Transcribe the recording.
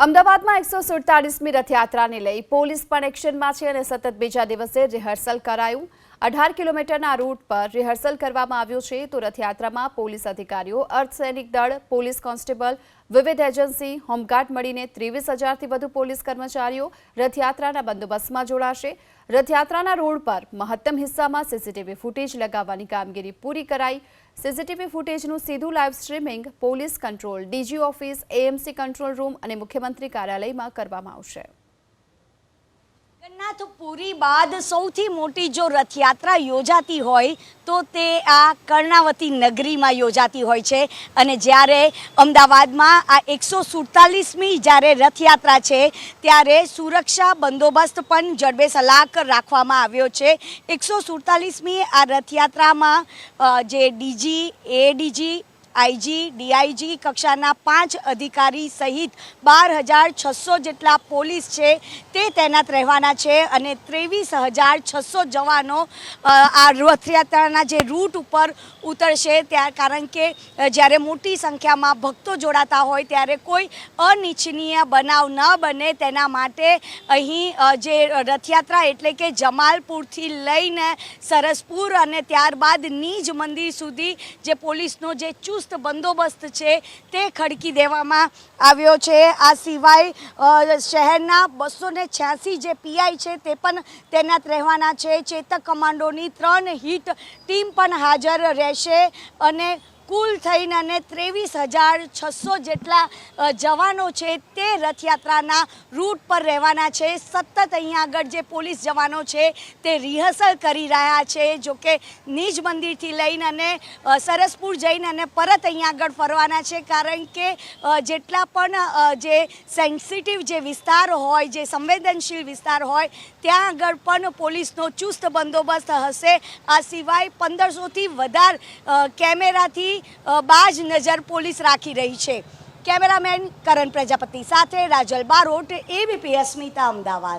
અમદાવાદમાં એકસો સુડતાલીસમી રથયાત્રાને લઈ પોલીસ પણ એક્શનમાં છે અને સતત બીજા દિવસે રિહર્સલ કરાયું. અઢાર કિલોમીટરના રૂટ પર રિહર્સલ કરવામાં આવ્યું છે. તો રથયાત્રામાં પોલીસ અધિકારીઓ, અર્ધસૈનિક દળ, પોલીસ કોન્સ્ટેબલ, વિવિધ એજન્સી, હોમગાર્ડ મળીને ત્રેવીસ હજારથી વધુ પોલીસ કર્મચારીઓ રથયાત્રાના બંદોબસ્તમાં જોડાશે. રથયાત્રાના રોડ પર મહત્તમ હિસ્સામાં સીસીટીવી ફૂટેજ લગાવવાની કામગીરી પૂરી કરાઈ. સીસીટીવી ફૂટેજનું સીધું live streaming police control, DG office, AMC control room અને મુખ્યમંત્રી કાર્યાલયમાં કરવામાં આવશે. જગન્નાથપુરી બાદ સૌથી મોટી જો રથયાત્રા યોજાતી હોય, તો તે આ કર્ણાવતી નગરીમાં યોજાતી હોય છે. અને જ્યારે અમદાવાદમાં આ એકસો સુડતાલીસમી જ્યારે રથયાત્રા છે, ત્યારે સુરક્ષા બંદોબસ્ત પણ જડબે સલાક રાખવામાં આવ્યો છે. એકસો સુડતાલીસમી આ રથયાત્રામાં જે ડીજી, એડીજી આઈજી, ડીઆઈજી કક્ષાના પાંચ અધિકારી સહિત બાર હજાર છસો જેટલા પોલીસ છે તે તૈનાત રહેવાના છે અને ત્રેવીસ હજાર છસો જવાનો આ રથયાત્રાના જે રૂટ ઉપર ઉતરશે ત્યાં કારણ કે જ્યારે મોટી સંખ્યામાં ભક્તો જોડાતા હોય ત્યારે કોઈ અનિચ્છનીય બનાવ ન બને તેના માટે અહીં જે રથયાત્રા એટલે કે જમાલપુરથી લઈને સરસપુર અને ત્યારબાદ નીજ મંદિર સુધી જે પોલીસનો જે ચુસ્ત બંદોબસ્ત છે તે ખડકી દેવામાં આવ્યો છે. આ સિવાય શહેરના બસો ને છ્યાસી જે પીઆઈ છે તે પણ તૈનાત રહેવાના છે. ચેતક કમાન્ડોની ત્રણ હિટ ટીમ પણ હાજર રહેશે અને કુલ થઈને અને ત્રેવીસ હજાર છસો જેટલા જવાનો છે તે રથયાત્રાના રૂટ પર રહેવાના છે. સતત અહીંયા આગળ જે પોલીસ જવાનો છે તે રિહર્સલ કરી રહ્યા છે જોકે નિજ મંદિરથી લઈને અને સરસપુર જઈને અને પરત અહીંયા આગળ ફરવાના છે. કારણ કે જેટલા પણ જે સેન્સિટિવ જે વિસ્તાર હોય, જે સંવેદનશીલ વિસ્તાર હોય, ત્યાં આગળ પણ પોલીસનો ચુસ્ત બંદોબસ્ત હશે. આ સિવાય પંદરસોથી વધારે કેમેરાથી બાજ નજર પોલીસ રાખી રહી છે. કેમેરામેન કરણ પ્રજાપતિ સાથે રાજલ બારોટ એબીપી અસ્મિતા અમદાવાદ.